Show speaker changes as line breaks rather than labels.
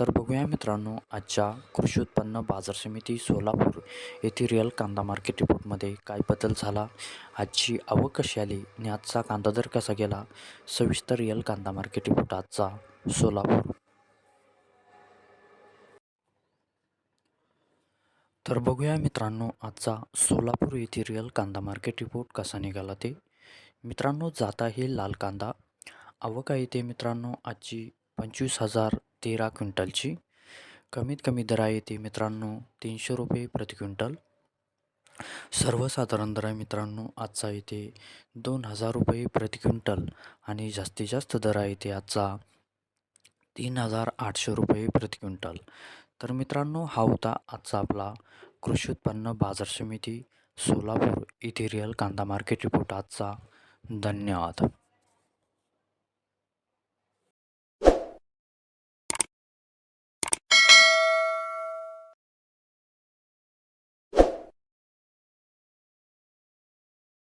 तर बघूया मित्रांनो आजच्या कृषी उत्पन्न बाजार समिती सोलापूर येथे रिअल कांदा मार्केट रिपोर्टमध्ये काय बदल झाला आजची आवक कशी आली आणि आजचा कांदा दर कसा गेला सविस्तर रिअल कांदा मार्केट रिपोर्ट आजचा सोलापूर. तर बघूया मित्रांनो आजचा सोलापूर येथे रिअल कांदा मार्केट रिपोर्ट कसा निघाला ते. मित्रांनो जात आहे लाल कांदा. आवक आहे ते मित्रांनो आजची पंचवीस हजार तेरा क्विंटलची. कमीत कमी दरा येते मित्रांनो तीनशे रुपये प्रति क्विंटल. सर्वसाधारण दर आहे मित्रांनो आजचा येते दोन हजार रुपये प्रति क्विंटल आणि जास्तीत जास्त दर आहे आजचा तीन हजार आठशे रुपये प्रति क्विंटल. तर मित्रांनो हा होता आजचा आपला कृषी उत्पन्न बाजार समिती सोलापूर इथे रिअल कांदा मार्केट रिपोर्ट आजचा. धन्यवाद.